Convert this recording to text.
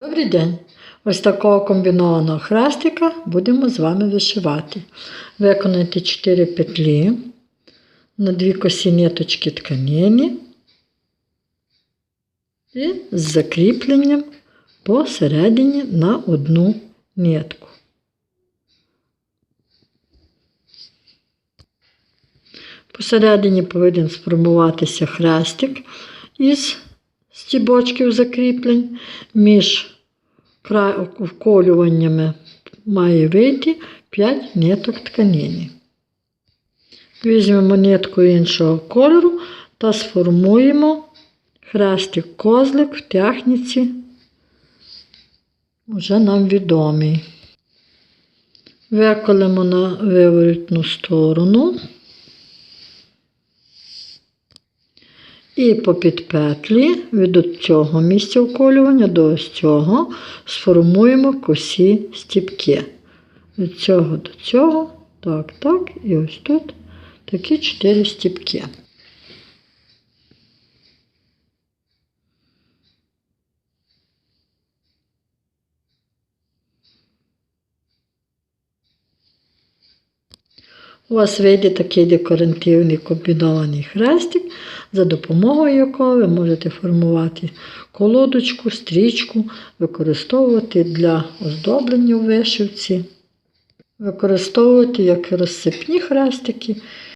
Добрий день! Ось такого комбінованого хрестика будемо з вами вишивати. Виконайте 4 петлі на дві косі ниточки тканини і з закріпленням посередині на одну нитку. Посередині повинен сформуватися хрестик із стібочків закріплень. Між край- вколюваннями має вийти 5 ниток тканини. Візьмемо нитку іншого кольору та сформуємо хрестик козлик в техніці, вже нам відомий. Виколимо на виворотну сторону. І по підпетлі від цього місця уколювання до ось цього сформуємо косі стіпки. Від цього до цього, так, так, і ось тут такі чотири стіпки. У вас вийде такий декоративний комбінований хрестик, за допомогою якого ви можете формувати колодочку, стрічку, використовувати для оздоблення у вишивці, використовувати як розсипні хрестики,